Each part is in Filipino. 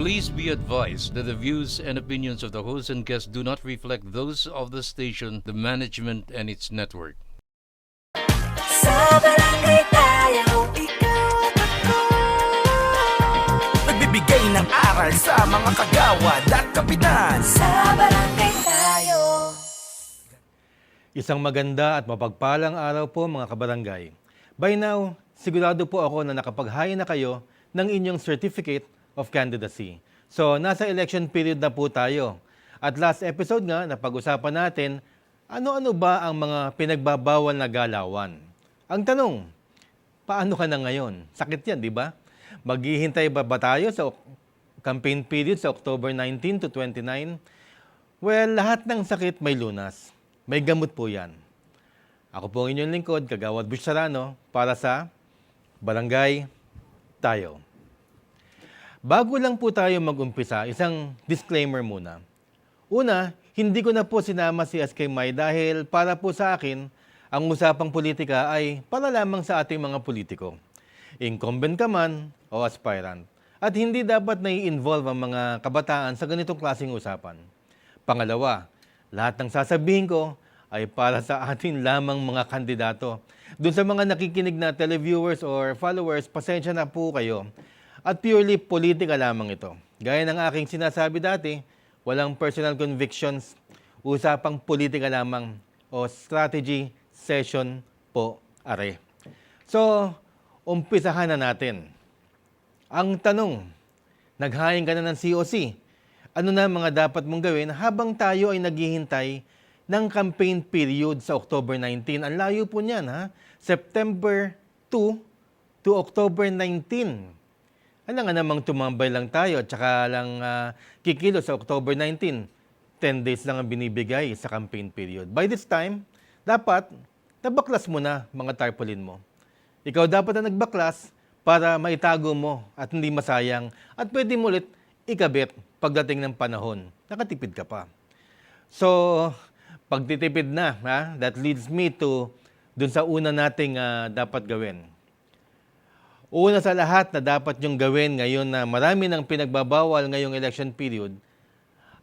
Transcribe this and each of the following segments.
Please be advised that the views and opinions of the host and guests do not reflect those of the station, the management, and its network. Sa barangay tayo, ikaw at ako Nagbibigay ng aral sa mga kagawad at kapitan Sa barangay tayo Isang maganda at mapagpalang araw po mga kabarangay. By now, sigurado po ako na nakapaghain na kayo ng inyong Certificate of Candidacy. So, nasa election period na po tayo. At last episode nga, napag-usapan natin, ano-ano ba ang mga pinagbabawal na galawan? Ang tanong, paano ka na ngayon? Sakit yan, di ba? Maghihintay ba ba tayo sa campaign period sa October 19 to 29? Well, lahat ng sakit may lunas. May gamot po yan. Ako po ang inyong lingkod, Kagawad Bush para sa Barangay Tayo. Bago lang po tayo mag-umpisa, isang disclaimer muna. Una, hindi ko na po sinama si SK May dahil para po sa akin, ang usapang politika ay para lamang sa ating mga politiko. Incumbent ka man o aspirant. At hindi dapat na involve ang mga kabataan sa ganitong klaseng usapan. Pangalawa, lahat ng sasabihin ko ay para sa atin lamang mga kandidato. Doon sa mga nakikinig na televiewers or followers, pasensya na po kayo. At purely politika lamang ito. Gaya ng aking sinasabi dati, walang personal convictions, usapang politika lamang o strategy session po are. So, umpisahan na natin. Ang tanong, naghain ka na ng COC. Ano na mga dapat mong gawin habang tayo ay naghihintay ng campaign period sa October 19? Ang layo po niyan, ha? September 2 to October 19. Alam nga namang tumambay lang tayo at saka lang ah, kikilo sa October 19. 10 days lang ang binibigay sa campaign period. By this time, dapat nabaklas mo na mga tarpaulin mo. Ikaw dapat na nagbaklas para maitago mo at hindi masayang at pwede mo ulit ikabit pagdating ng panahon. Nakatipid ka pa. So, pagtitipid na, ha, that leads me to dun sa una nating ah, dapat gawin. Una sa lahat na dapat yung gawin ngayon na marami ng pinagbabawal ngayong election period,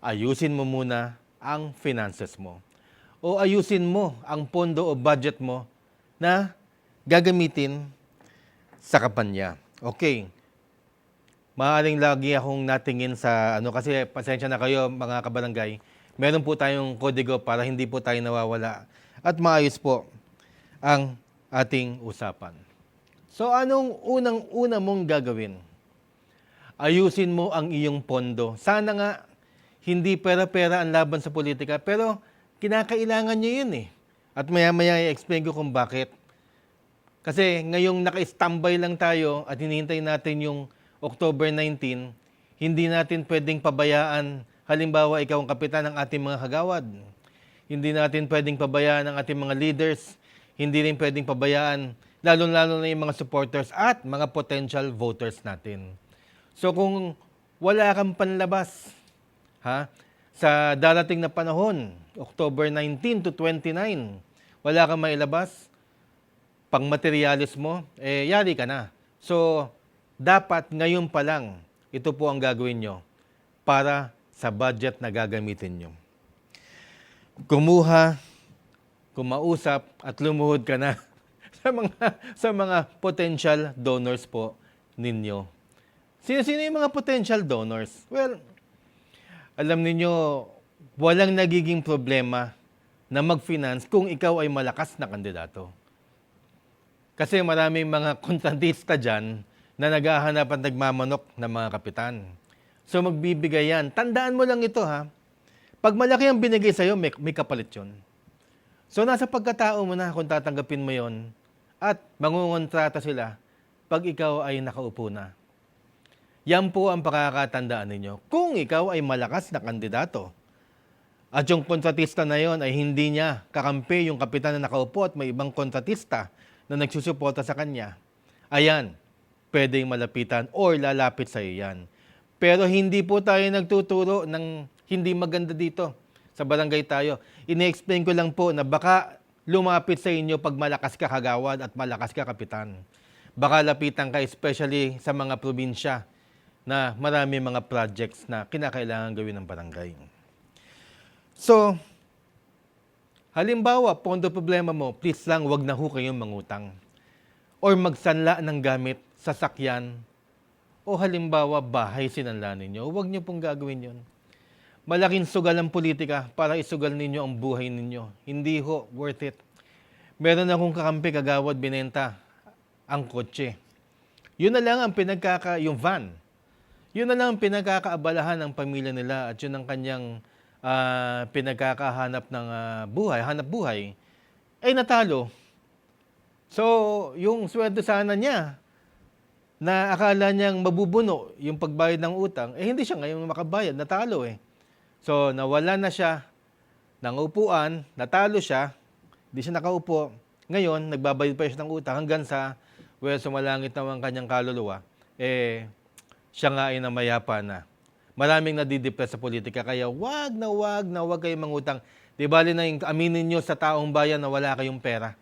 ayusin mo muna ang finances mo. O ayusin mo ang pondo o budget mo na gagamitin sa kampanya. Okay. Maaaring lagi akong natingin sa ano kasi pasensya na kayo mga kabarangay. Meron po tayong kodigo para hindi po tayo nawawala at maayos po ang ating usapan. So anong unang-una mong gagawin? Ayusin mo ang iyong pondo. Sana nga hindi pera-pera ang laban sa politika pero kinakailangan nyo yun eh. At maya-maya i-explain ko kung bakit. Kasi ngayong naka-standby lang tayo at hinihintay natin yung October 19, hindi natin pwedeng pabayaan, halimbawa ikaw ang kapitan ng ating mga kagawad. Hindi natin pwedeng pabayaan ang ating mga leaders. Hindi rin pwedeng pabayaan, lalo-lalo na yung mga supporters at mga potential voters natin. So kung wala kang panlabas, ha, sa darating na panahon, October 19 to 29, wala kang mailabas, pang materialis mo, eh, yari ka na. So, dapat ngayon pa lang, ito po ang gagawin nyo para sa budget na gagamitin nyo. Kumuha, kumausap, at lumuhod ka na sa mga, sa mga potential donors po ninyo. Sino-sino yung mga potential donors? Well, alam ninyo, walang nagiging problema na mag-finance kung ikaw ay malakas na kandidato. Kasi maraming mga kontratista dyan na naghahanap at nagmamanok ng mga kapitan. So magbibigay yan. Tandaan mo lang ito ha. Pag malaki ang binigay sa'yo, may, may kapalit yun. So nasa pagkatao mo na kung tatanggapin mo yon at mangungontrata sila pag ikaw ay nakaupo na. Yan po ang pakakatandaan ninyo kung ikaw ay malakas na kandidato. At yung kontratista na yon ay hindi niya kakampi yung kapitan na nakaupo at may ibang kontratista na nagsusuporta sa kanya. Ayan, pwedeng malapitan or lalapit sa iyo yan. Pero hindi po tayo nagtuturo ng hindi maganda dito sa barangay tayo. Ine-explain ko lang po na baka lumapit sa inyo pag malakas ka kagawad at malakas ka kapitan. Baka lapitan ka especially sa mga probinsya na marami mga projects na kinakailangan gawin ng barangay. So, halimbawa, pondo problema mo, please lang wag na ho kayong mangutang. Or magsanla ng gamit, sasakyan, o halimbawa, bahay sinanla ninyo. Huwag niyo pong gagawin yon. Malaking sugal ang politika para isugal ninyo ang buhay ninyo. Hindi ho worth it. Meron akong kakampi kagawad binenta ang kotse. Yun na lang ang pinagkaka, yung van. Yun na lang ang pinagkakaabalahan ng pamilya nila at yun ang kanyang ah, pinagkakahanap ng ah, buhay, hanap buhay, ay natalo. So, yung sweldo sana niya, na akala niyang mabubuno yung pagbayad ng utang, eh hindi siya ngayon makabayad, natalo eh. So, nawala na siya ng upuan, natalo siya, di siya nakaupo. Ngayon, nagbabayad pa siya ng utang hanggang sa, well, sumalangit naman ang kanyang kaluluwa, eh, siya nga ay namayapa na. Maraming nadidepress sa politika, kaya wag na wag na wag kayong mangutang. Di bali na yung aminin nyo sa taong bayan na wala kayong pera.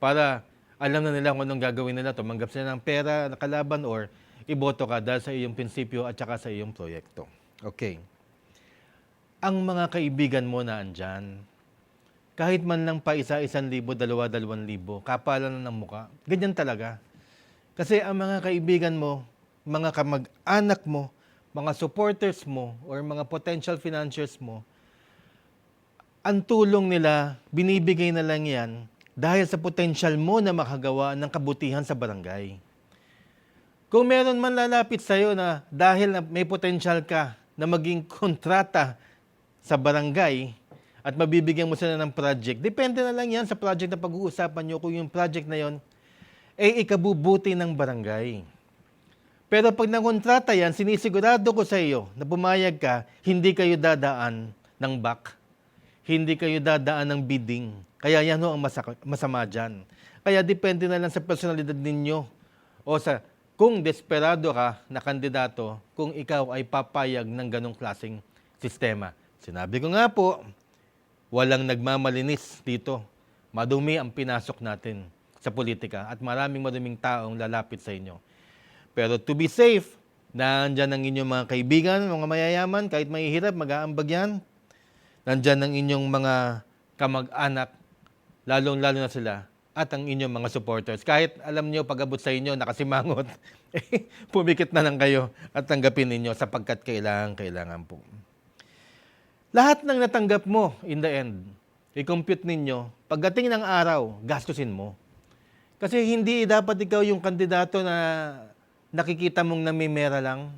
Para alam na nila kung anong gagawin nila, tumanggap sila ng pera na kalaban or iboto ka dahil sa iyong prinsipyo at saka sa iyong proyekto. Okay. Ang mga kaibigan mo na andyan, kahit man lang pa isa, isang libo, dalawa, dalawang libo, kapalan ng muka, ganyan talaga. Kasi ang mga kaibigan mo, mga kamag-anak mo, mga supporters mo, or mga potential financiers mo, ang tulong nila, binibigay na lang yan dahil sa potential mo na makagawa ng kabutihan sa barangay. Kung meron man lalapit sa'yo na dahil na may potential ka na maging kontrata sa barangay at mabibigyan mo sila ng project, depende na lang yan sa project na pag-uusapan nyo kung yung project na yon ay ikabubuti ng barangay. Pero pag nangontrata yan, sinisigurado ko sa iyo na pumayag ka, hindi kayo dadaan ng back. Hindi kayo dadaan ng bidding. Kaya yan ho ang masama dyan. Kaya depende na lang sa personalidad ninyo o sa kung desperado ka na kandidato kung ikaw ay papayag ng ganong klaseng sistema. Sinabi ko nga po, walang nagmamalinis dito. Madumi ang pinasok natin sa politika at maraming maduming taong lalapit sa inyo. Pero to be safe, nandyan ang inyong mga kaibigan, mga mayayaman, kahit mahihirap, mag-aambag yan. Nandyan ang inyong mga kamag-anak, lalong-lalo na sila, at ang inyong mga supporters. Kahit alam nyo, pag-abot sa inyo, nakasimangot, pumikit na lang kayo at tanggapin ninyo sapagkat kailangan, kailangan po. Lahat ng natanggap mo in the end, i-compute ninyo, pagdating ng araw, gastusin mo. Kasi hindi dapat ikaw yung kandidato na nakikita mong namimera lang.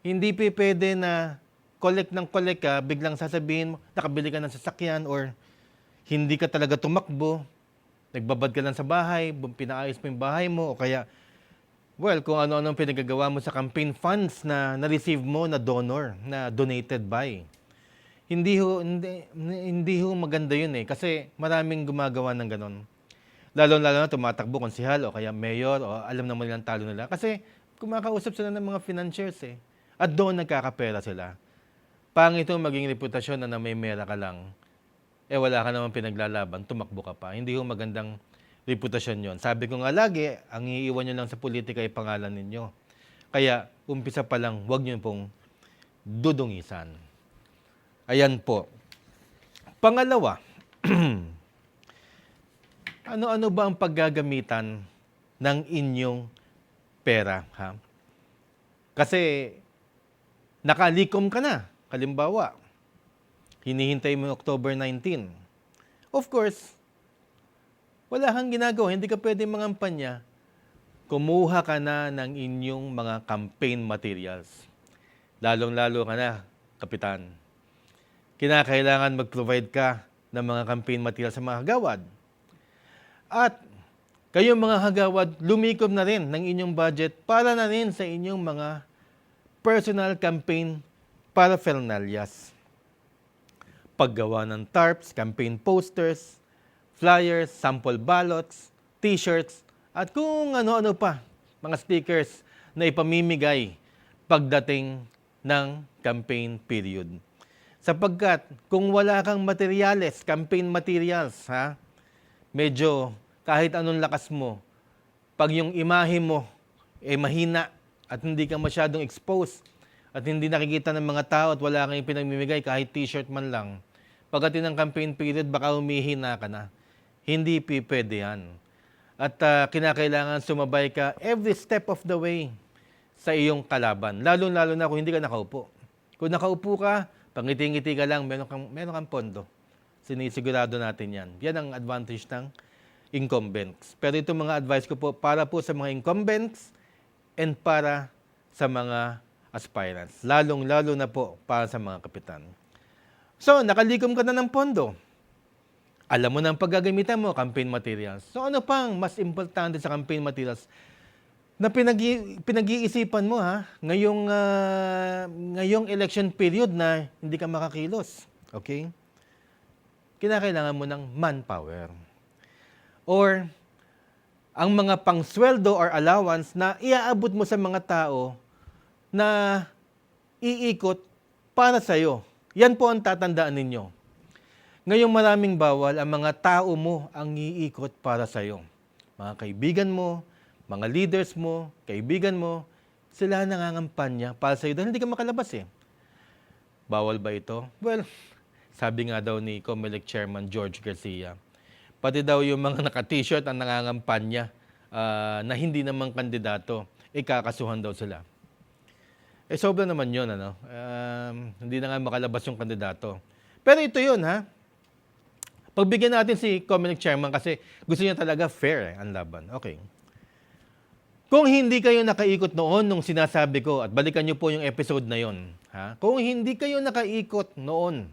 Hindi pa pwede na collect ng collect ka, biglang sasabihin mo, nakabili ka ng sasakyan or hindi ka talaga tumakbo, nagbabad ka lang sa bahay, pinaayos mo yung bahay mo, o kaya, well, kung ano-ano pinagagawa mo sa campaign funds na na-receive mo na donor, na donated by. Hindi ho, hindi, hindi ho maganda yun eh, kasi maraming gumagawa ng ganon. Lalo-lalo na tumatakbo konsihal o kaya mayor o alam naman nilang talo nila. Kasi kumakausap sila ng mga financiers eh. At doon nagkakapera sila. Pangit maging reputasyon na na may mera ka lang. Eh wala ka naman pinaglalaban, tumakbo ka pa. Hindi ho magandang reputasyon yon. Sabi ko nga lagi, ang iiwan nyo lang sa politika ay pangalan ninyo. Kaya umpisa pa lang, huwag nyo pong dudungisan. Ayan po. Pangalawa, ano-ano ba ang paggagamitan ng inyong pera? Ha? Kasi nakalikom ka na. Kalimbawa, hinihintay mo October 19. Of course, wala kang ginagawa. Hindi ka pwede mangampanya. Kumuha ka na ng inyong mga campaign materials. Lalong-lalo ka na, Kapitan kinakailangan mag-provide ka ng mga campaign material sa mga hagawad. At kayong mga hagawad, lumikom na rin ng inyong budget para na rin sa inyong mga personal campaign paraphernalias. Paggawa ng tarps, campaign posters, flyers, sample ballots, t-shirts, at kung ano-ano pa, mga stickers na ipamimigay pagdating ng campaign period. Sapagkat kung wala kang materyales, campaign materials, ha, medyo kahit anong lakas mo, pag yung imahe mo eh mahina, at hindi ka masyadong exposed at hindi nakikita ng mga tao at wala kang pinagmimigay kahit t-shirt man lang, pagdating ng campaign period, baka humihina ka na. Hindi pwede yan. At ah, kinakailangan sumabay ka every step of the way sa iyong kalaban. Lalo-lalo na kung hindi ka nakaupo. Kung nakaupo ka, pangiti-ngiti ka lang, meron kang, meron kang pondo. Sinisigurado natin yan. Yan ang advantage ng incumbents. Pero itong mga advice ko po, para po sa mga incumbents and para sa mga aspirants. Lalong-lalo na po para sa mga kapitan. So, nakalikom ka na ng pondo. Alam mo na ang paggagamitan mo, campaign materials. So, ano pang mas importante sa campaign materials na pinag- pinag-iisipan mo ha, ngayong, ah, ngayong election period na hindi ka makakilos. Okay? Kinakailangan mo ng manpower. Or, ang mga pangsweldo or allowance na iaabot mo sa mga tao na iikot para sa'yo. Yan po ang tatandaan ninyo. Ngayong maraming bawal, ang mga tao mo ang iikot para sa'yo. Mga kaibigan mo, mga leaders mo, kaibigan mo, sila ang nangangampanya para sa'yo dahil hindi ka makalabas eh. Bawal ba ito? Well, sabi nga daw ni COMELEC Chairman George Garcia, pati daw yung mga naka-t-shirt ang nangangampanya ah, na hindi naman kandidato, ikakasuhan daw sila. Eh, sobra naman yun, ano? Um, hindi na nga makalabas yung kandidato. Pero ito yun, ha? Pagbigyan natin si Comelec Chairman kasi gusto niya talaga fair eh, ang laban. Okay. Kung hindi kayo nakaikot noon nung sinasabi ko, at balikan niyo po yung episode na yon, ha? Kung hindi kayo nakaikot noon,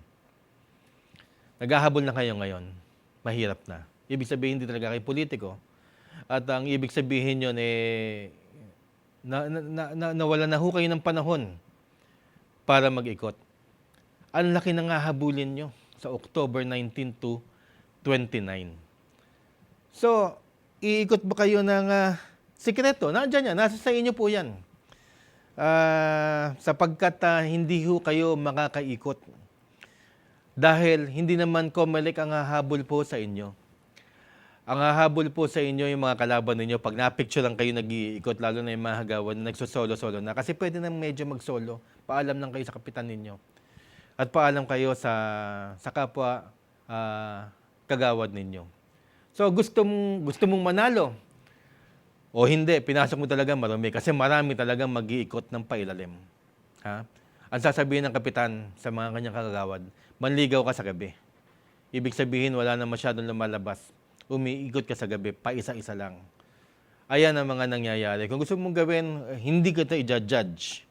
naghahabol na kayo ngayon, mahirap na. Ibig sabihin, hindi talaga kayo politiko. At ang ibig sabihin yun, eh, na, na, na, na, nawala na ho kayo ng panahon para mag-ikot. Ang laki ng hahabulin nyo sa October 19 to 29. So, iikot ba kayo ng ah, sikreto? Nandiyan yan, nasa sa inyo po yan. Ah, sapagkat ah, hindi ho kayo makakaikot. Dahil hindi naman Comelec ang hahabol po sa inyo. Ang hahabol po sa inyo yung mga kalaban ninyo pag napicture lang kayo nag-iikot, lalo na yung mga hagawan na nagsosolo-solo na. Kasi pwede na medyo mag-solo. Paalam lang kayo sa kapitan ninyo. At paalam kayo sa, sa kapwa ah, kagawad ninyo. So gusto mong, gusto mong manalo, o hindi, pinasok mo talaga marami kasi marami talagang mag-iikot ng pailalim. Ha? Ang sasabihin ng kapitan sa mga kanyang kagawad, manligaw ka sa gabi. Ibig sabihin, wala na masyadong lumalabas. Umiikot ka sa gabi, pa isa-isa lang. Ayan ang mga nangyayari. Kung gusto mong gawin, eh, hindi kita i-judge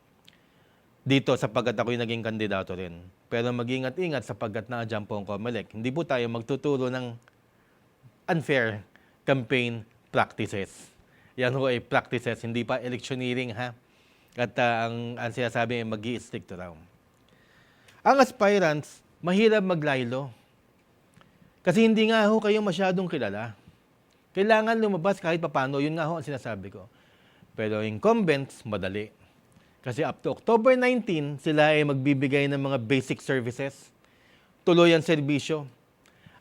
dito sapagkat ako'y naging kandidato rin. Pero mag-ingat-ingat sapagkat na-jump po ang Comelec. Hindi po tayo magtuturo ng unfair campaign practices. Yan ho ay practices, hindi pa electioneering ha. At ah, ang, ang sinasabi ay mag stick to raw. Ang aspirants, mahirap maglaylo. Kasi hindi nga ho kayo masyadong kilala. Kailangan lumabas kahit papano, yun nga ho ang sinasabi ko. Pero incumbents, madali. Kasi up to October 19, sila ay magbibigay ng mga basic services, tuloy ang serbisyo.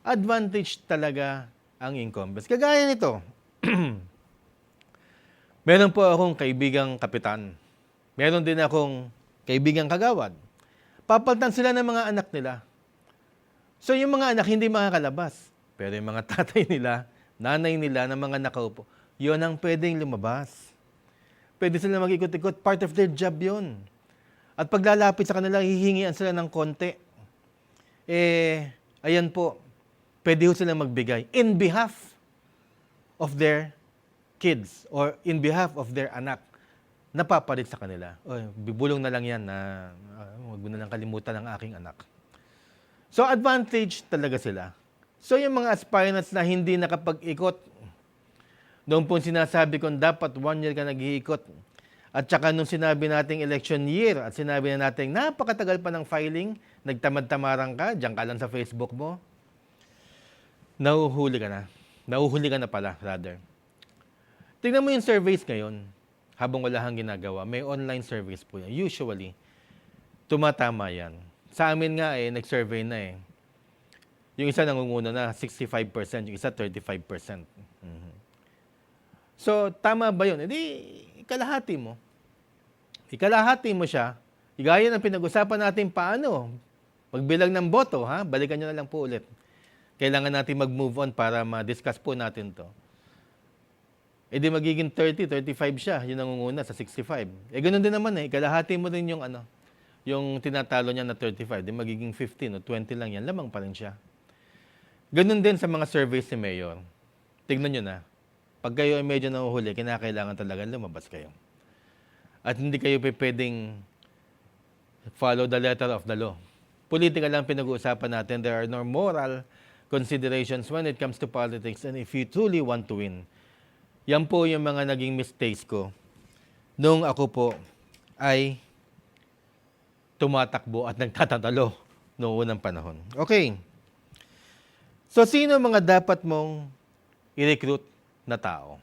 Advantage talaga ang incumbents. Kagaya nito, meron po akong kaibigang kapitan. Meron din akong kaibigang kagawad. Papaltan sila ng mga anak nila. So yung mga anak hindi makakalabas. Pero yung mga tatay nila, nanay nila ng mga nakaupo, yun ang pwedeng lumabas. Pwede sila mag-ikot-ikot. Part of their job yun. At paglalapit sa kanila, hihingian sila ng konti. Eh, ayan po, pwede ho sila magbigay in behalf of their kids or in behalf of their anak napapalit sa kanila. Oy, bibulong na lang yan na uh, huwag mo na lang kalimutan ang aking anak. So advantage talaga sila. So yung mga aspirants na hindi nakapag-ikot, noong po sinasabi kong dapat one year ka nag-iikot, at saka nung sinabi nating election year, at sinabi na nating napakatagal pa ng filing, nagtamad-tamarang ka, diyan ka lang sa Facebook mo, nauhuli ka na. Nauhuli ka na pala, rather. Tingnan mo yung surveys ngayon, habang wala kang ginagawa, may online surveys po yan. Usually, tumatama yan. Sa amin nga eh, nag-survey na eh. Yung isa nangunguna na, 65%, yung isa 35%. Mhm. So, tama ba yun? Hindi, kalahati mo. ikalahati mo siya, gaya ng pinag-usapan natin paano magbilang ng boto, ha? Balikan nyo na lang po ulit. Kailangan natin mag-move on para ma-discuss po natin to. E di magiging 30, 35 siya, yun ang nangunguna sa 65. Eh ganun din naman eh, kalahati mo din yung ano, yung tinatalo niya na 35, di magiging 15 o 20 lang yan, lamang pa rin siya. Ganun din sa mga surveys ni Mayor. Tignan nyo na. Pag kayo ay medyo nahuhuli, kinakailangan talaga lumabas kayo. At hindi kayo pwedeng follow the letter of the law. Politika lang pinag-uusapan natin. There are no moral considerations when it comes to politics. And if you truly want to win, yan po yung mga naging mistakes ko nung ako po ay tumatakbo at nagtatatalo noong unang panahon. Okay. So, sino mga dapat mong i-recruit na tao?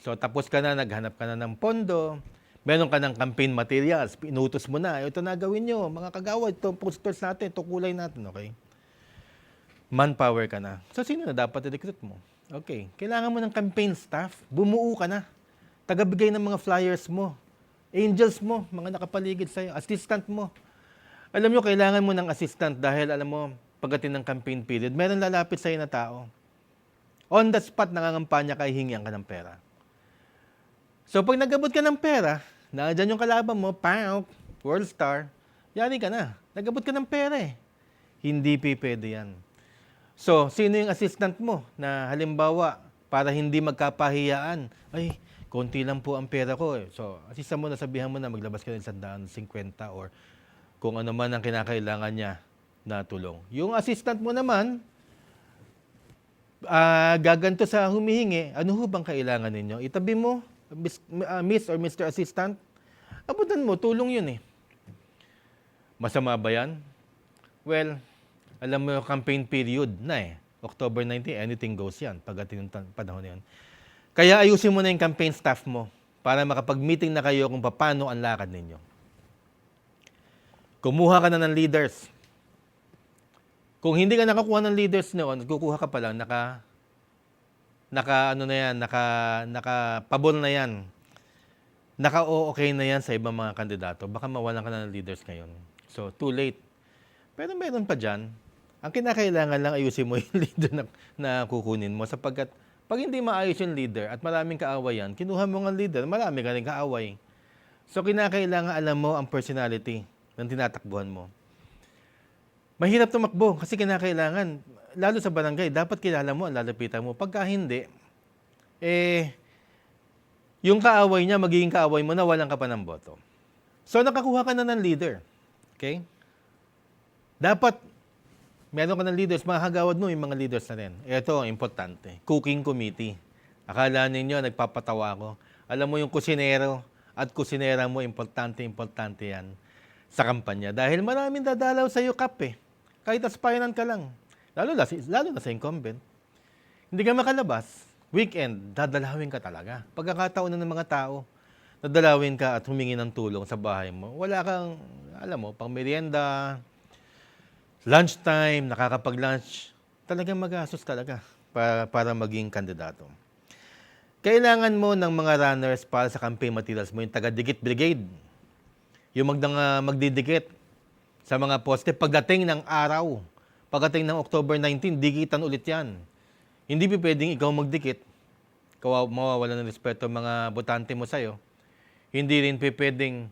So, tapos ka na, naghanap ka na ng pondo, meron ka ng campaign materials, pinutos mo na, ito na gawin nyo, mga kagawad, ito posters natin, ito kulay natin, okay? Manpower ka na. So, sino na dapat i-recruit mo? Okay. Kailangan mo ng campaign staff, bumuo ka na. Tagabigay ng mga flyers mo. Angels mo, mga nakapaligid sa'yo, assistant mo. Alam nyo, kailangan mo ng assistant dahil alam mo, pagdating ng campaign period, meron lalapit sa'yo na tao. On the spot, nangangampanya ka, hingian ka ng pera. So, pag nagabot ka ng pera, nandiyan yung kalaban mo, pow, world star, yari ka na. Nagabot ka ng pera eh. Hindi pwede yan. So, sino yung assistant mo na halimbawa, para hindi magkapahiyaan, ay, konti lang po ang pera ko. Eh. So, assistant mo na sabihan mo na maglabas ka ng 150 or kung ano man ang kinakailangan niya na tulong. Yung assistant mo naman, ah gaganto sa humihingi, ano ho bang kailangan ninyo? Itabi mo, Miss, ah, Miss or Mr. Assistant, abutan mo, tulong yun eh. Masama ba yan? Well, alam mo yung campaign period na eh. October 19, anything goes yan pagdating ng panahon na yun. Kaya ayusin mo na yung campaign staff mo para makapag-meeting na kayo kung paano ang lakad ninyo. Kumuha ka na ng leaders. Kung hindi ka nakakuha ng leaders noon, kukuha ka pa lang, naka, naka ano na yan, naka, naka pabol na yan. Naka okay na yan sa ibang mga kandidato. Baka mawalan ka na ng leaders ngayon. So, too late. Pero meron pa dyan. Ang kinakailangan lang ayusin mo yung leader na, na kukunin mo sapagkat pag hindi maayos yung leader at maraming kaaway yan, kinuha mo ng leader, marami ka rin kaaway. So, kinakailangan alam mo ang personality ng tinatakbuhan mo. Mahirap tumakbo kasi kinakailangan, lalo sa barangay, dapat kilala mo ang lalapitan mo. Pagka hindi, eh, yung kaaway niya, magiging kaaway mo na walang ka pa ng boto. So, nakakuha ka na ng leader. Okay? Dapat, meron ka ng leaders, mga kagawad mo, yung mga leaders na rin. Ito, importante. Cooking committee. Akala ninyo, nagpapatawa ko. Alam mo yung kusinero at kusinera mo, importante, importante yan sa kampanya. Dahil maraming dadalaw sa iyo, Kap, eh. Kahit aspirant ka lang. Lalo na, lalo na sa incumbent. Hindi ka makalabas, weekend, dadalawin ka talaga. Pagkakataon na ng mga tao, dadalawin ka at humingi ng tulong sa bahay mo. Wala kang, alam mo, pang merienda, lunchtime, nakakapag-lunch. Talagang magastos talaga para, para maging kandidato. Kailangan mo ng mga runners para sa campaign materials mo, yung taga-dikit brigade. Yung magdang, ah, magdidikit sa mga poste pagdating ng araw. Pagdating ng October 19, dikitan ulit yan. Hindi pa pwedeng ikaw magdikit. Kawa, mawawala ng respeto mga botante mo sa'yo. Hindi rin pa pwedeng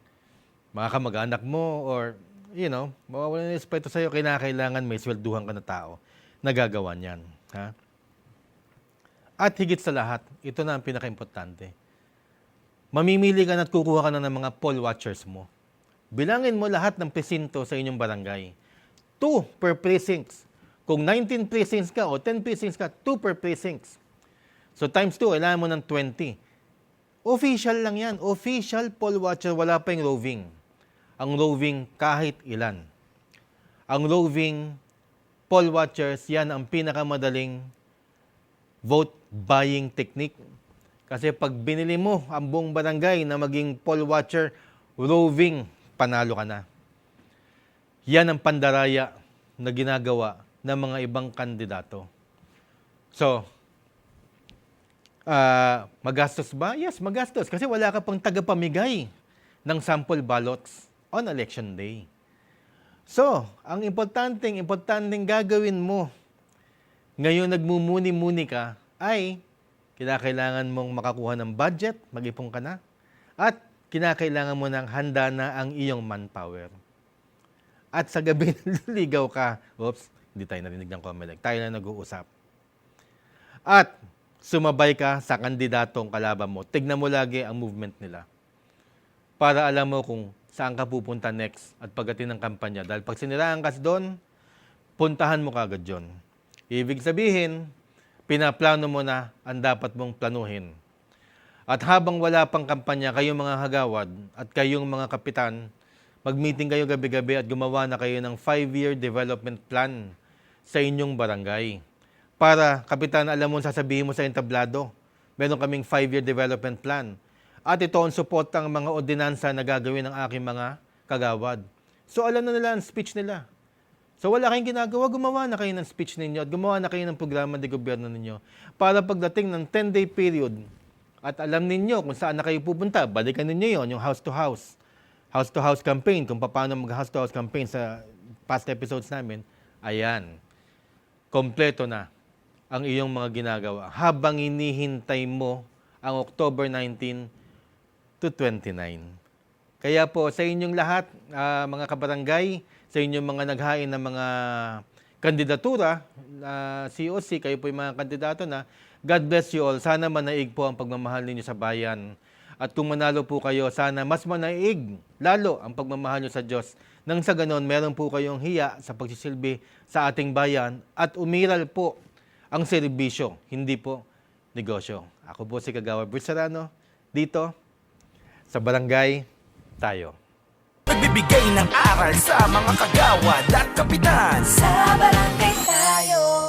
mga kamag-anak mo or, you know, mawawala ng respeto sa'yo. Kailangan may swelduhan ka na tao na gagawa niyan. Ha? At higit sa lahat, ito na ang pinaka-importante. Mamimili ka na at kukuha ka na ng mga poll watchers mo. Bilangin mo lahat ng presinto sa inyong barangay. Two per precincts. Kung 19 precincts ka o 10 precincts ka, two per precincts. So times 2, kailangan mo ng 20. Official lang yan. Official poll watcher, wala pa yung roving. Ang roving kahit ilan. Ang roving poll watchers, yan ang pinakamadaling vote buying technique. Kasi pag binili mo ang buong barangay na maging poll watcher, roving, panalo ka na. Yan ang pandaraya na ginagawa ng mga ibang kandidato. So, ah, magastos ba? Yes, magastos. Kasi wala ka pang tagapamigay ng sample ballots on election day. So, ang importanteng, importanteng gagawin mo ngayon nagmumuni-muni ka ay kinakailangan mong makakuha ng budget, mag-ipon ka na, at kinakailangan mo ng handa na ang iyong manpower. At sa gabi ligaw ka, oops, hindi tayo narinig ng Comelec, tayo na nag-uusap. At sumabay ka sa kandidatong kalaban mo. Tignan mo lagi ang movement nila. Para alam mo kung saan ka pupunta next at pagdating ng kampanya. Dahil pag siniraan ka doon, puntahan mo kagad yun. Ibig sabihin, pinaplano mo na ang dapat mong planuhin. At habang wala pang kampanya, kayong mga hagawad at kayong mga kapitan, mag-meeting kayo gabi-gabi at gumawa na kayo ng five-year development plan sa inyong barangay. Para, kapitan, alam mo, sasabihin mo sa entablado, meron kaming five-year development plan. At ito ang support ang mga ordinansa na gagawin ng aking mga kagawad. So alam na nila ang speech nila. So wala kayong ginagawa, gumawa na kayo ng speech ninyo at gumawa na kayo ng programa ng gobyerno ninyo para pagdating ng 10-day period at alam ninyo kung saan na kayo pupunta, balikan ninyo yon yung house to house. House to house campaign, kung paano mag house to house campaign sa past episodes namin, ayan, kompleto na ang iyong mga ginagawa habang inihintay mo ang October 19 to 29. Kaya po sa inyong lahat, ah, mga kabarangay, sa inyong mga naghain ng mga kandidatura na COC, kayo po yung mga kandidato na, God bless you all. Sana manaig po ang pagmamahal ninyo sa bayan. At kung manalo po kayo, sana mas manaig lalo ang pagmamahal nyo sa Diyos. Nang sa ganon, meron po kayong hiya sa pagsisilbi sa ating bayan at umiral po ang serbisyo, hindi po negosyo. Ako po si Kagawa Serrano, dito sa barangay tayo. Nagbibigay ng aral sa mga kagawad at kapitan sa barangay tayo.